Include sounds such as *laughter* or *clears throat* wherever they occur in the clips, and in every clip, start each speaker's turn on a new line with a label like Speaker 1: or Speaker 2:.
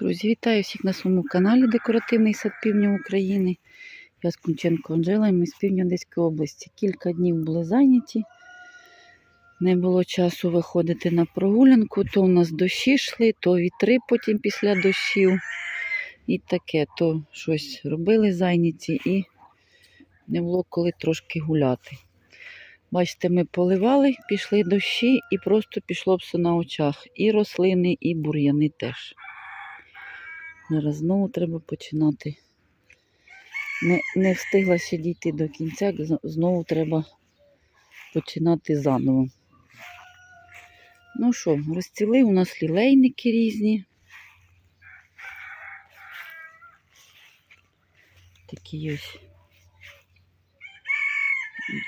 Speaker 1: Друзі, вітаю всіх на своєму каналі Декоративний сад Півдня України. Я з Кунченко Анжела і ми з півдня Одеської області. Кілька днів були зайняті. Не було часу виходити на прогулянку, то у нас дощі йшли, то вітри потім після дощів. І таке, то щось робили зайняті і не було коли трошки гуляти. Бачите, ми поливали, пішли дощі і просто пішло все на очах. І рослини, і бур'яни теж. Зараз знову треба починати. Не, не встигла ще дійти до кінця, знову треба починати заново. Ну що, розціли у нас лілейники різні. Такі ось.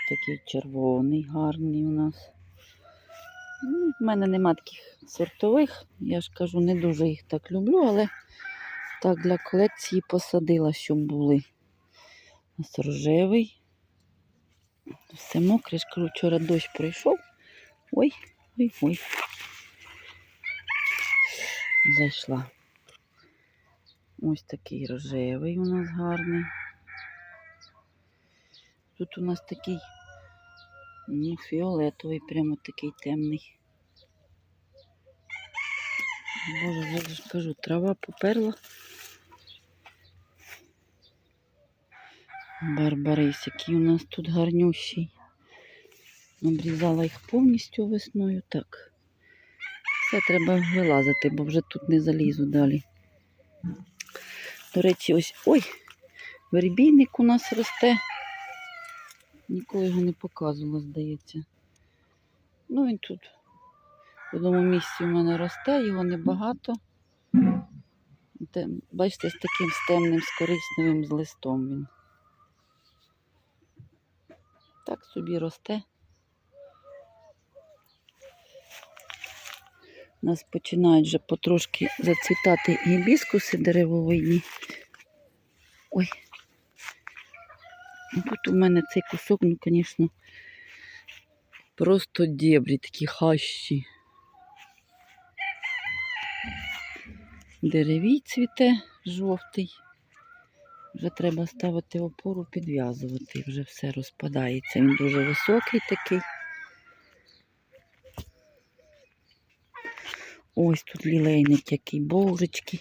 Speaker 1: Такий червоний, гарний у нас. Ну, в мене нема таких сортових. Я ж кажу, не дуже їх так люблю, але так для колекції посадила, щоб були. Нас рожевий. Все мокре, ж кажу, вчора дощ пройшов. Ой, ой, ой. Зайшла. Ось такий рожевий у нас гарний. Тут у нас такий ну, фіолетовий, прямо такий темний. Боже, я ж кажу, трава поперла. Барбарис, який у нас тут гарнющий. Обрізала їх повністю весною. Так. Все треба вилазити, бо вже тут не залізу далі. До речі, ось ой, вербійник у нас росте. Ніколи його не показувала, здається. Ну, він тут в одному місці у мене росте, його небагато. Те- Бачите, з таким з темним, з коричневим з листом він. Так собі росте. У нас починають вже потрошки зацвітати гібіскуси деревовидні. Ой. Ну, Тут у мене цей кусок, ну, звісно, просто дебрі, такі хащі. Деревій цвіте жовтий. Вже треба ставити опору, підв'язувати. Вже все розпадається. Він дуже високий такий. Ось тут лілейник який, божечки.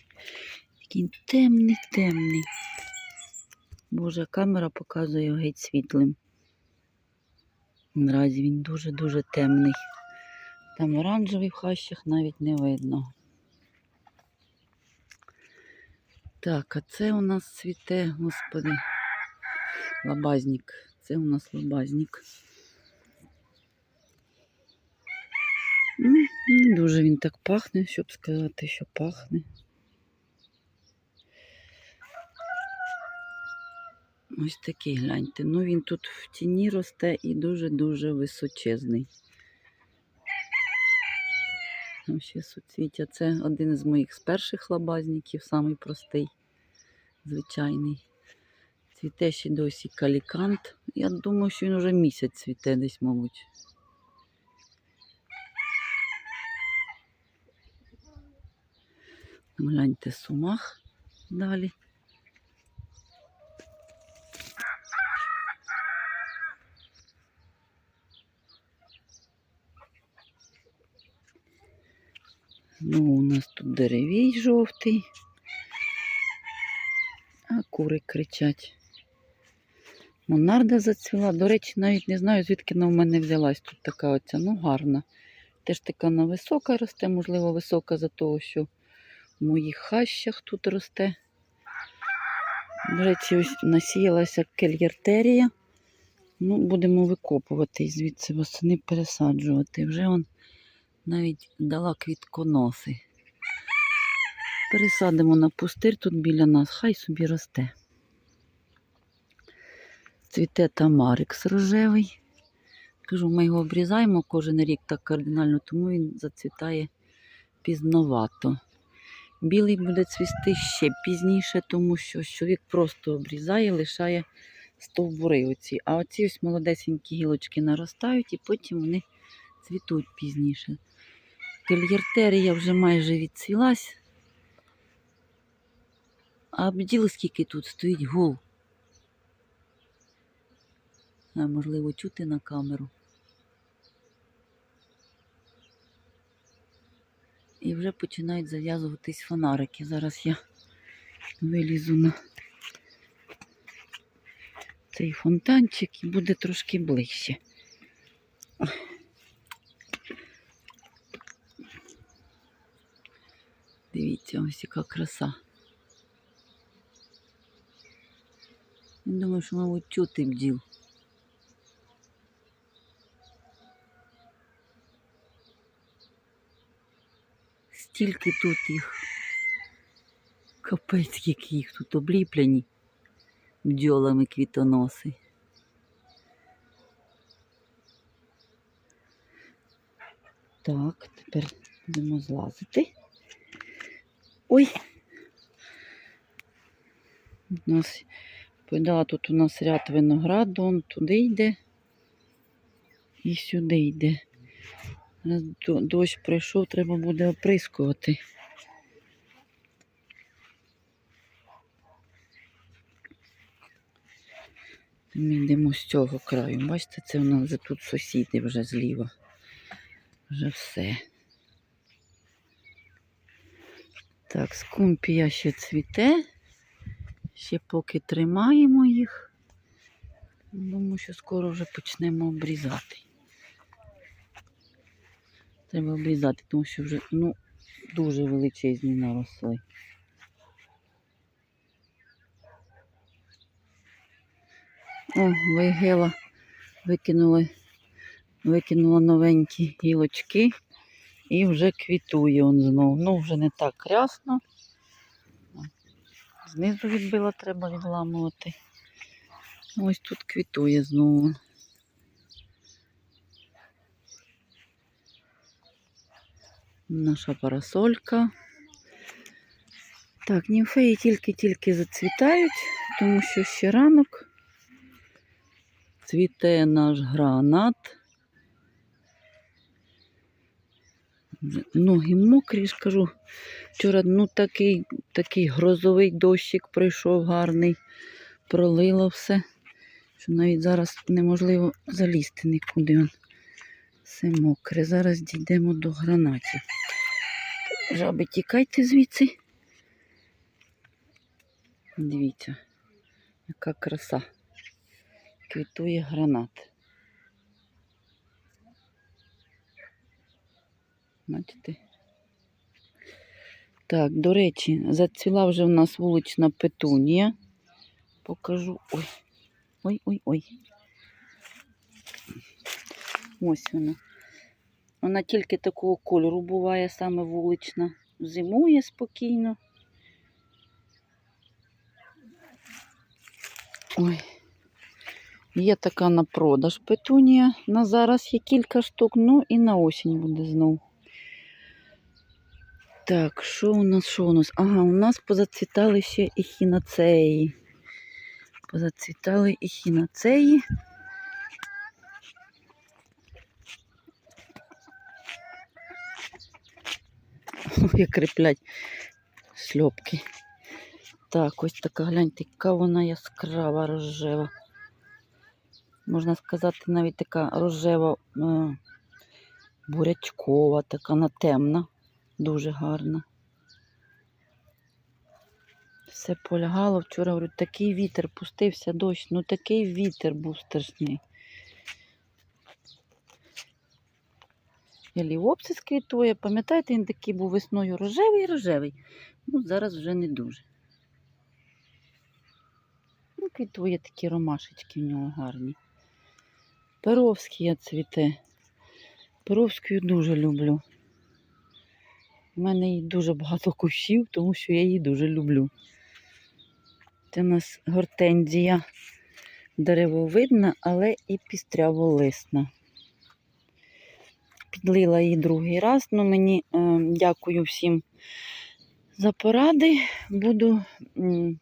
Speaker 1: Який темний, темний. Боже, камера показує його геть світлим. Наразі він дуже-дуже темний. Там оранжевий в хащах навіть не видно. Так, а це у нас цвіте, господи, лабазник. Це у нас лабазник. Не дуже він так пахне, щоб сказати, що пахне. Ось такий гляньте. Ну він тут в тіні росте і дуже-дуже височезний. Ще суцвіття. Це один з моїх з перших лабазників, самий простий, звичайний. Цвіте ще досі калікант. Я думаю, що він вже місяць цвіте десь, мабуть. Гляньте сумах далі. Ну, у нас тут деревій жовтий. А кури кричать. Монарда зацвіла. До речі, навіть не знаю, звідки вона в мене взялась. Тут така оця, ну гарна. Теж така вона висока росте, можливо, висока за того, що в моїх хащах тут росте. До речі, ось насіялася кельєртерія. Ну, будемо викопувати і звідси восени пересаджувати. Вже он навіть дала квітконоси. Пересадимо на пустир тут біля нас, хай собі росте. Цвіте тамарикс рожевий. Кажу, ми його обрізаємо кожен рік так кардинально, тому він зацвітає пізновато. Білий буде цвісти ще пізніше, тому що чоловік просто обрізає, лишає стовбури оці. А оці ось молодесенькі гілочки наростають і потім вони цвітуть пізніше. Кельєртерія вже майже відцвілась. А бділ скільки тут стоїть гул. Можливо чути на камеру. І вже починають зав'язуватись фонарики. Зараз я вилізу на цей фонтанчик і буде трошки ближче. Дивіться, ось яка краса. Я думаю, що, мабуть, чути бджіл. Стільки тут їх. Капець, скільки їх тут обліплені бджолами квітоноси. Так, тепер будемо злазити. Ой. У нас, да, тут у нас ряд винограду, он туди йде і сюди йде. Раз дощ прийшов, треба буде оприскувати. Ми йдемо з цього краю. Бачите, це у нас тут сусіди вже зліва. Вже все. Так, скумпія ще цвіте. Ще поки тримаємо їх. Думаю, що скоро вже почнемо обрізати. Треба обрізати, тому що вже ну, дуже величезні наросли. О, вигела викинули, викинула новенькі гілочки і вже квітує он знов. Ну, вже не так рясно. Знизу відбила, треба відламувати. Ось тут квітує знову. Наша парасолька. Так, німфеї тільки-тільки зацвітають, тому що ще ранок. Цвіте наш гранат. Вже Ноги мокрі, ж кажу. Вчора ну, такий, такий грозовий дощик пройшов гарний, пролило все, що навіть зараз неможливо залізти нікуди. Он. Все мокре. Зараз дійдемо до гранатів. Жаби, тікайте звідси. Дивіться, яка краса. Квітує гранат. Бачите? Так, до речі, зацвіла вже в нас вулична петунія. Покажу. Ой, ой, ой, ой. Ось вона. Вона тільки такого кольору буває, саме вулична. Зимує спокійно. Ой. Є така на продаж петунія. На зараз є кілька штук, ну і на осінь буде знову. Так, що у нас, що у нас? Ага, у нас позацвітали ще і хіноцеї. Позацвітали і хіноцеї. Як криплять шльопки. Так, ось така, гляньте, яка вона яскрава рожева. Можна сказати, навіть така рожева е, бурячкова, така вона темна, дуже гарна. Все полягало. Вчора говорю, такий вітер пустився дощ, ну такий вітер був страшний. Еліопсис квітує, пам'ятаєте, він такий був весною рожевий рожевий. Ну, зараз вже не дуже. Ну, квітує такі ромашечки в нього гарні. Перовський цвіте. Перовську дуже люблю. У мене її дуже багато *laughs* кущів, тому що я її дуже люблю. Це у нас гортензія деревовидна, але і пістряволисна. Підлила її другий раз. Ну, мені е, дякую всім за поради. Буду м,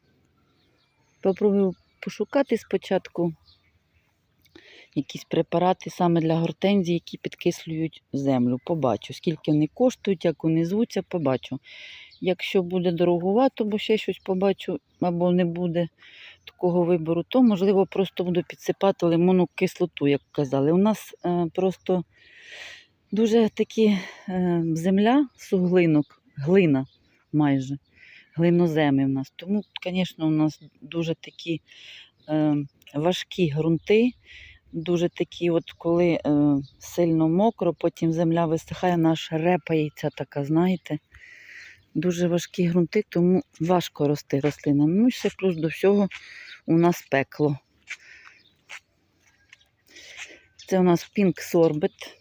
Speaker 1: попробую пошукати спочатку якісь препарати саме для гортензії, які підкислюють землю. Побачу, скільки вони коштують, як вони звуться, побачу. Якщо буде дорогувато, бо ще щось побачу, або не буде такого вибору, то можливо просто буду підсипати лимонну кислоту, як казали. У нас е, просто дуже такі е, земля суглинок, глина майже, глиноземи в нас. Тому, звісно, у нас дуже такі е, важкі ґрунти. Дуже такі, от коли е, сильно мокро, потім земля висихає, наш репається така, знаєте. Дуже важкі ґрунти, тому важко рости рослинам. Ну і ще плюс до всього у нас пекло. Це у нас Pink Sorbet.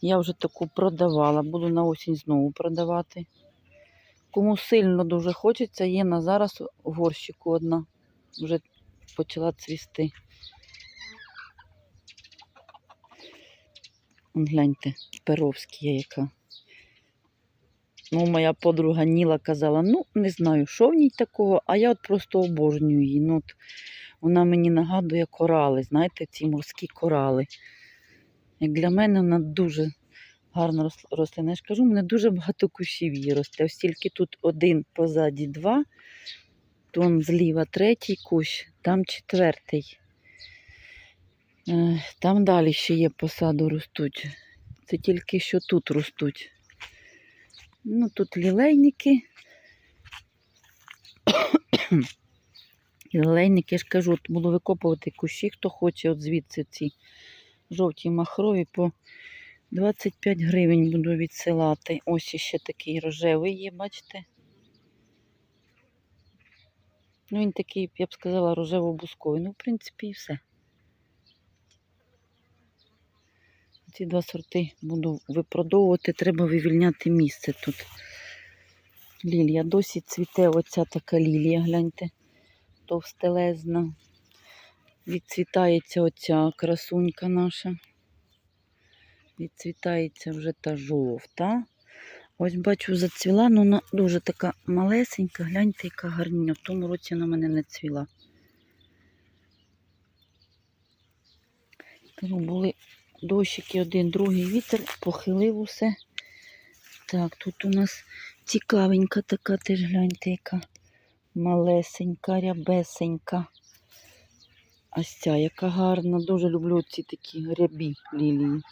Speaker 1: Я вже таку продавала, буду на осінь знову продавати. Кому сильно дуже хочеться, є на зараз в горщику одна. Вже почала цвісти. Гляньте, перовська яка. Ну, моя подруга Ніла казала, ну, не знаю, що в ній такого, а я от просто обожнюю її. Ну, от вона мені нагадує корали, знаєте, ці морські корали. Як для мене вона дуже гарна рос- рослина. Я ж кажу, мене дуже багато кущів її росте. Ось тільки тут один позаді два, то зліва третій кущ, там четвертий. Е, Там далі ще є посаду ростуть. Це тільки що тут ростуть. Ну, тут лілейники. *coughs* Лілейники, я ж кажу, от буду викопувати кущі, хто хоче, от звідси ці жовті махрові по 25 гривень буду відсилати. Ось іще такий рожевий є, бачите? Ну, він такий, я б сказала, рожево-бусковий. Ну, в принципі, і все. Ці два сорти буду випродовувати, треба вивільняти місце тут. Лілія досі цвіте оця така лілія, гляньте, товстелезна. Відцвітається оця красунька наша. Відцвітається вже та жовта. Ось бачу, зацвіла, ну вона дуже така малесенька, гляньте, яка гарня. В тому році на мене не цвіла. Кажу, були дощики один, другий вітер, похилив усе. Так, тут у нас цікавенька така, теж гляньте, яка малесенька, рябесенька. Ось ця, яка гарна. Дуже люблю ці такі рябі лілії.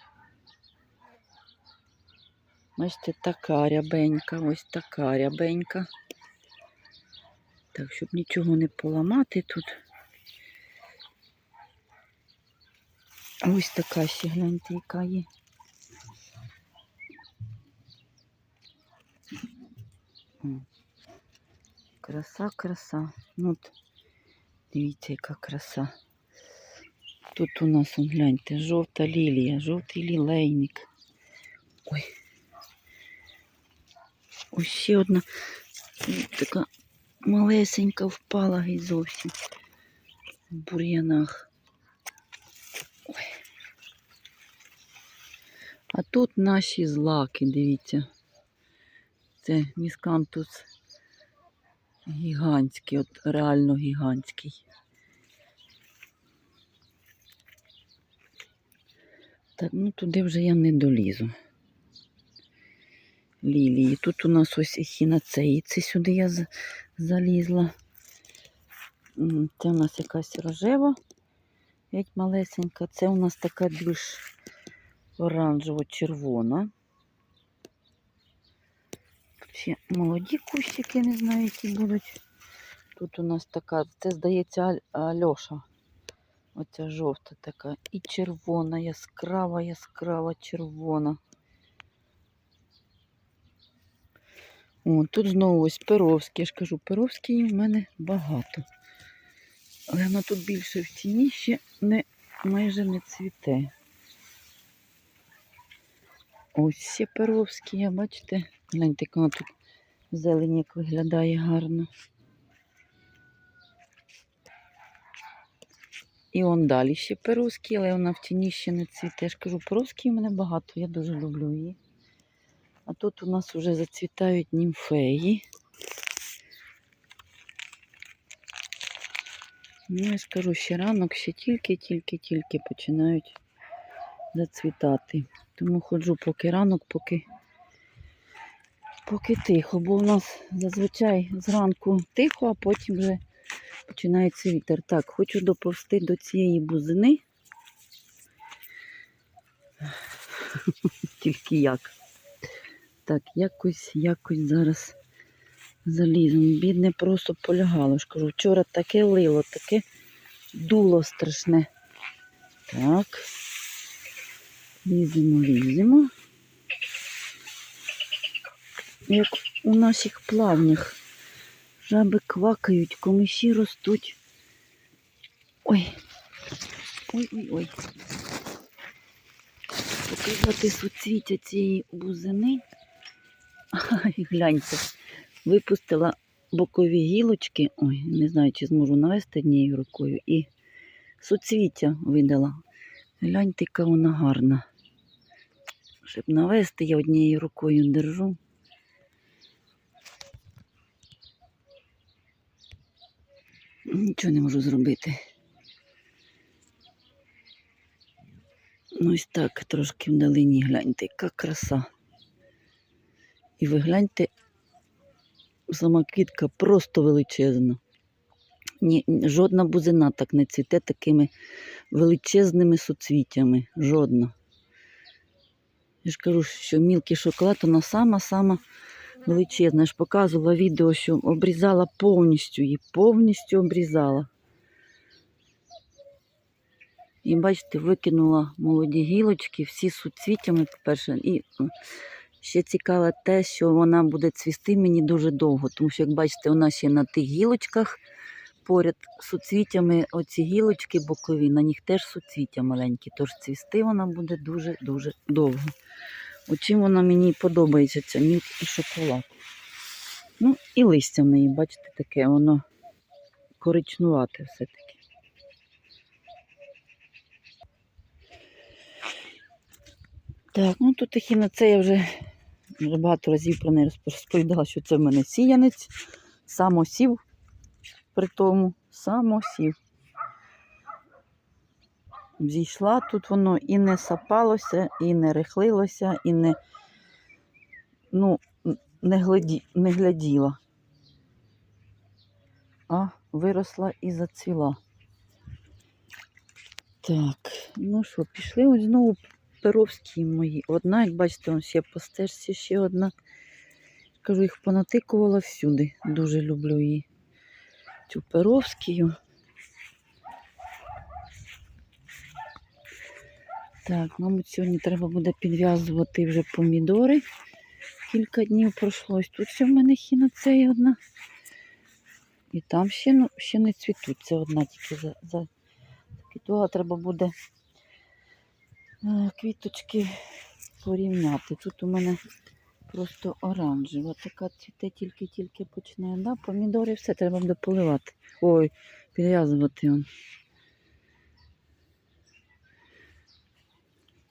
Speaker 1: Бачите, така рябенька, ось така рябенька. Так, щоб нічого не поламати тут. Ось така ще гляньте, яка є. Краса, краса. Ну, от, дивіться, яка краса. Тут у нас, гляньте, жовта лілія, жовтий лілейник. Ой. Ось ще одна така малесенька впала геть зовсім в бур'янах. А тут наші злаки, дивіться. Це міскантус гігантський, от реально гігантський. Так, ну туди вже я не долізу. Лілії. Тут у нас ось ехінацеї. Це сюди я залізла. Це у нас якась рожева, геть малесенька. Це у нас така більш оранжево-червона. Ще молоді кущики, не знаю, які будуть. Тут у нас така, це здається Аль- Альоша. Оця жовта така. І червона, яскрава, яскрава червона. О, тут знову ось Перовський. Я ж кажу, Перовський в мене багато. Але воно тут більше в тіні ще не, майже не цвіте. Ось ще Перовський, я бачите, гляньте, як воно тут зелень як виглядає гарно. І он далі ще Перовський, але вона в тіні ще не цвіте. Я ж кажу, Перовський в мене багато, я дуже люблю її. А тут у нас вже зацвітають німфеї. Ну, я ж кажу, ще ранок, ще тільки-тільки-тільки починають зацвітати. Тому ходжу поки ранок, поки Поки тихо, бо у нас зазвичай зранку тихо, а потім вже починається вітер. Так, хочу доповсти до цієї бузини. *laughs* Тільки як. Так, якось, якось зараз заліземо. Бідне просто полягало. ж вчора таке лило, таке дуло страшне. Так. Ліземо, ліземо. Як у наших плавнях. Жаби квакають, комиші ростуть. Ой. Ой-ой-ой. Показати суцвіття цієї бузини. Ай, гляньте. Випустила бокові гілочки. Ой, не знаю, чи зможу навести однією рукою. І суцвіття видала. Гляньте, яка вона гарна. Щоб навести, я однією рукою держу. Нічого не можу зробити. Ну, ось так, трошки вдалині гляньте, яка краса. І ви гляньте, сама квітка просто величезна. Ні, жодна бузина так не цвіте такими величезними суцвіттями. Жодна. Я ж кажу, що мілкий шоколад, вона сама-сама величезна. Я ж показувала відео, що обрізала повністю її, повністю обрізала. І бачите, викинула молоді гілочки, всі суцвіттями, по-перше. І ще цікаве те, що вона буде цвісти мені дуже довго, тому що, як бачите, вона ще на тих гілочках поряд з суцвіттями, оці гілочки бокові, на них теж суцвіття маленькі, тож цвісти вона буде дуже-дуже довго. От чим вона мені подобається, ця мілкий шоколад. Ну, і листя в неї, бачите, таке, воно коричнувате все-таки. Так, ну тут такі це я вже, вже багато разів про неї розповідала, що це в мене сіянець, самосів, при тому самосів. Зійшла тут воно і не сапалося, і не рихлилося, і не, ну, не, гляді, не гляділа, а виросла і зацвіла. Так, ну що, пішли ось знову перовські мої. Одна, як бачите, он ще по стежці ще одна. Кажу, їх понатикувала всюди. Дуже люблю її. Цю перовськію. Так, мабуть, сьогодні треба буде підв'язувати вже помідори. Кілька днів пройшло. Ось Тут ще в мене хіноцея одна. І там ще, ну, ще не цвітуть. Це одна тільки за, за... Квітувала треба буде е, квіточки порівняти. Тут у мене просто оранжева. Така цвіте тільки-тільки починає. Да? Помідори все треба буде поливати. Ой, підв'язувати. он.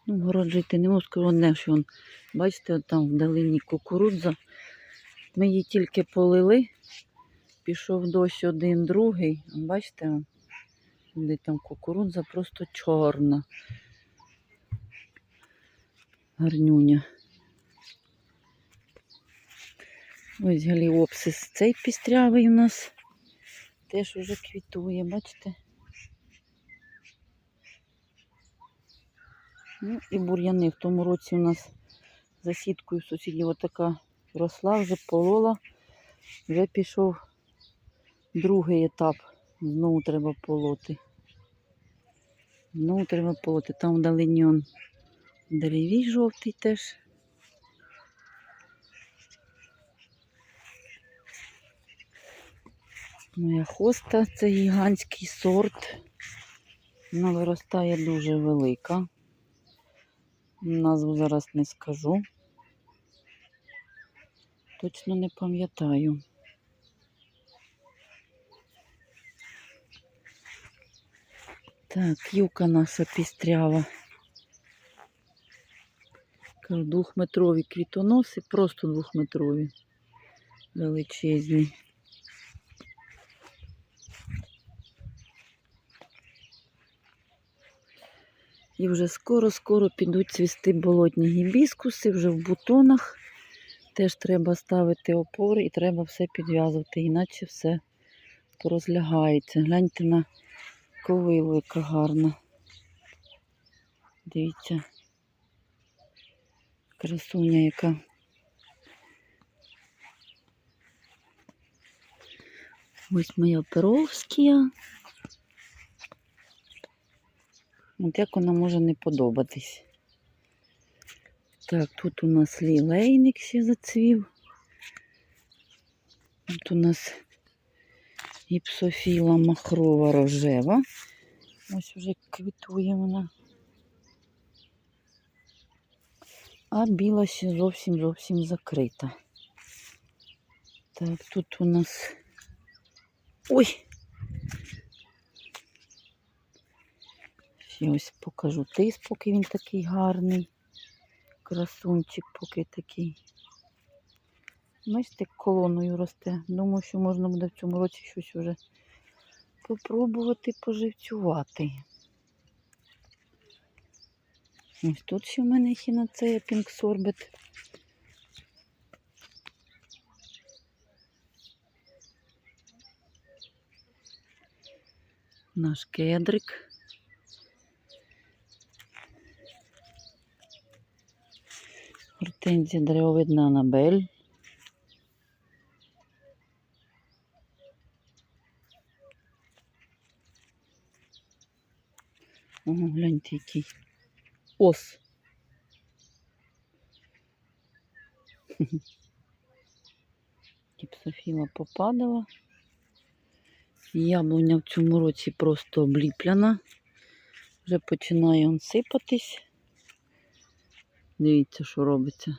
Speaker 1: Ну, городжити не можу, одне, що он, бачите, от там вдалині кукурудза. Ми її тільки полили. Пішов дощ один, другий. Бачите, де там кукурудза просто чорна. Гарнюня. Ось галіопсис цей пістрявий у нас теж уже квітує, бачите? Ну і бур'яни. В тому році у нас за сіткою сусідів отака росла, вже полола. Вже пішов другий етап. Знову треба полоти. Знову треба полоти. Там вдалині он деревій жовтий теж. Моя хоста це гігантський сорт. Вона виростає дуже велика. Назву зараз не скажу. Точно не пам'ятаю. Так, юка наша пістрява. Двохметрові квітоноси, просто двохметрові. Величезні. І вже скоро-скоро підуть цвісти болотні гібіскуси, вже в бутонах. Теж треба ставити опори і треба все підв'язувати, іначе все порозлягається. Гляньте на ковилу, яка гарна. Дивіться. Красуня яка. Ось моя Перовська. От як вона може не подобатись. Так, тут у нас лілейник ще зацвів. Тут у нас гіпсофіла махрова рожева. Ось вже квітує вона. А біла ще зовсім зовсім закрита. Так, тут у нас. Ой! Ще ось покажу тис, поки він такий гарний. Красунчик поки такий. Бачите, колоною росте. Думаю, що можна буде в цьому році щось вже попробувати поживцювати. Ось тут ще в мене хіноцея Sorbet. Наш кедрик. Гортензія деревовидна Анабель. Ого, гляньте, який ос. Гіпсофіла попадала. Яблуня в цьому році просто обліпляна. Вже починає он сипатись. Дивіться, що робиться.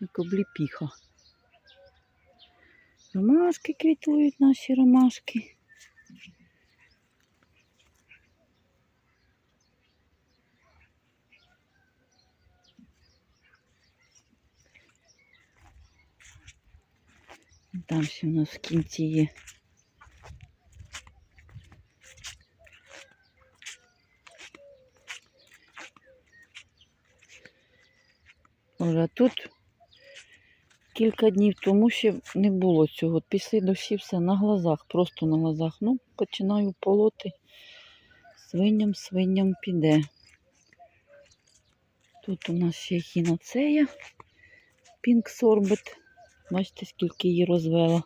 Speaker 1: Як обліпіха. Ромашки квітують наші ромашки. Там ще у нас в кінці є. А тут кілька днів тому ще не було цього. Після дощі все на глазах, просто на глазах. Ну, починаю полоти. Свиням, свиням піде. Тут у нас ще хіноцея. Пінк сорбет. Бачите, скільки її розвела.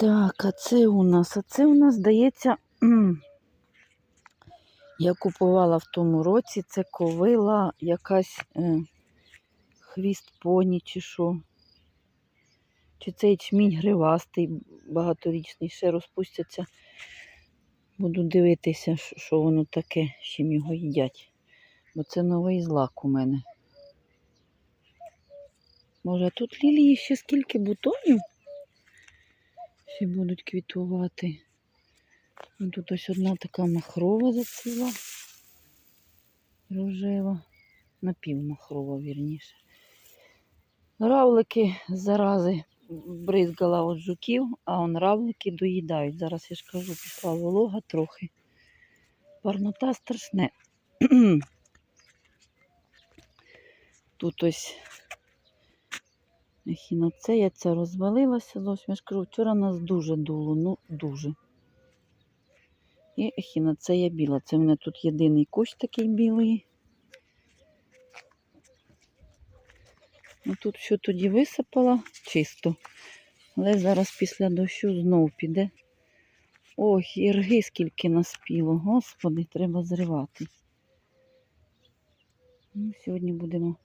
Speaker 1: Так, а це у нас, а це у нас, здається, *clears throat* я купувала в тому році, це ковила якась е, хвіст поні чи що. Чи це ячмінь гривастий, багаторічний, ще розпустяться. Буду дивитися, що воно таке, з чим його їдять. Бо це новий злак у мене. Може, тут лілії ще скільки бутонів? Ще будуть квітувати. Ну, Тут ось одна така махрова зацвіла. Рожева. Напівмахрова, вірніше. Равлики зарази бризгала от жуків, а он равлики доїдають. Зараз я ж кажу, пішла волога трохи. Парнота страшне. *clears throat* Тут ось ехіноцея ця розвалилася зовсім. Я ж кажу, вчора нас дуже дуло, ну дуже. І ехіноцея біла. Це в мене тут єдиний кущ такий білий. Ну, тут що тоді висипала чисто. Але зараз після дощу знов піде. Ох, ірги скільки наспіло. Господи, треба зривати. Ну, сьогодні будемо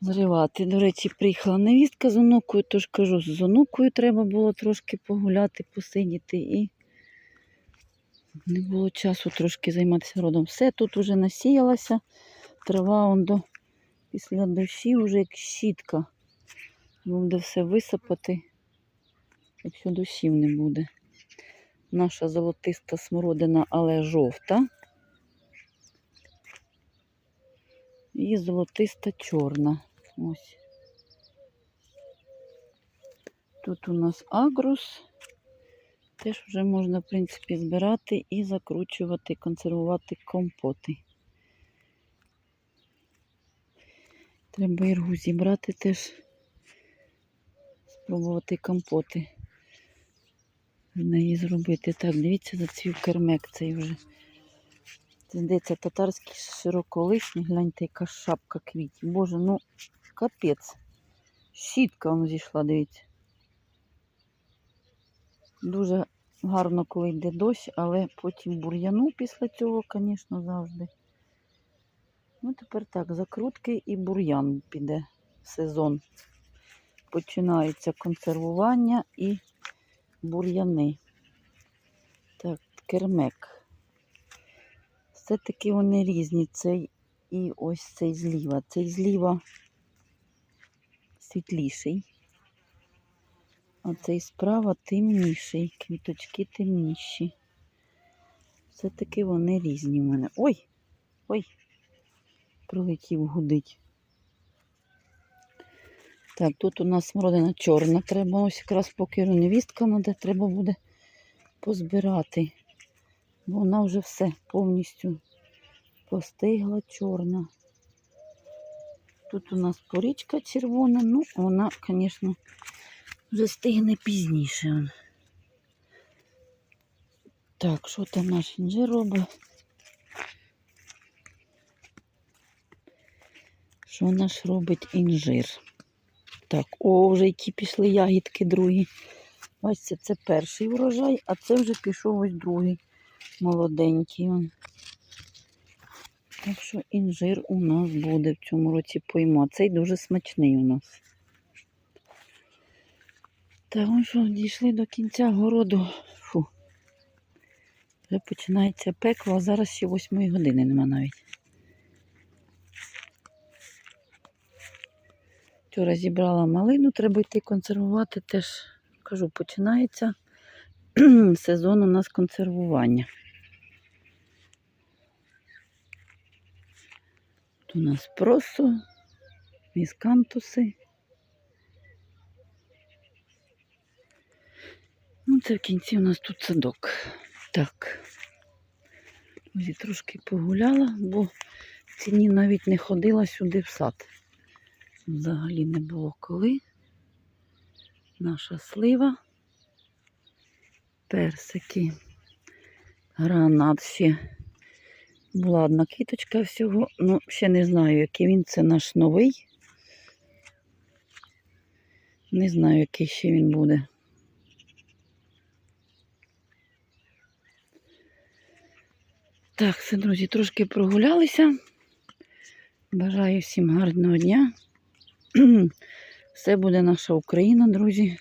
Speaker 1: зривати. До речі, приїхала невістка з онукою, тож кажу, з онукою треба було трошки погуляти, посидіти і не було часу трошки займатися родом. Все тут уже насіялася, трава он до після дощів вже як щітка. Буде все висипати, якщо дощів не буде. Наша золотиста смородина, але жовта. І золотиста чорна. Ось. Тут у нас агрус. Теж вже можна, в принципі, збирати і закручувати, консервувати компоти. Треба іргу зібрати теж, спробувати компоти з неї зробити. Так, дивіться, зацвів кермек цей вже. Це здається татарський широколисний. Гляньте, яка шапка квітів. Боже, ну капець. Щітка воно зійшла, дивіться. Дуже гарно, коли йде дощ, але потім бур'яну після цього, звісно, завжди. Ну, тепер так, закрутки і бур'ян піде сезон. Починається консервування і бур'яни. Так, кермек. Все-таки вони різні. Цей і ось цей зліва. Цей зліва світліший. А цей справа темніший. Квіточки темніші. Все-таки вони різні в мене. Ой! Ой! Прилетів гудить. Так, тут у нас смородина чорна. Треба ось якраз поки невістка надо, треба буде позбирати. Бо вона вже все повністю постигла чорна. Тут у нас порічка червона, ну вона, звісно, вже стигне пізніше. Так, що там наш інжир робить? Що наш робить інжир? Так, о, вже які пішли ягідки другі. Бачите, це перший врожай, а це вже пішов ось другий молоденький. Так що інжир у нас буде в цьому році пойма. Цей дуже смачний у нас. Так, що, дійшли до кінця городу. Фу. Вже починається пекло, а зараз ще 8 години нема навіть. Вчора зібрала малину, треба йти консервувати. Теж кажу, починається *clears throat* сезон у нас консервування. Тут у нас просо, міскантуси. Ну, це в кінці у нас тут садок. Так. Ось і трошки погуляла, бо в ціні навіть не ходила сюди в сад. Взагалі не було коли. Наша слива, персики, гранат ще. Була одна квіточка всього, ну, ще не знаю, який він, це наш новий. Не знаю, який ще він буде. Так, все, друзі, трошки прогулялися. Бажаю всім гарного дня. *clears throat* Все буде наша Україна, друзі.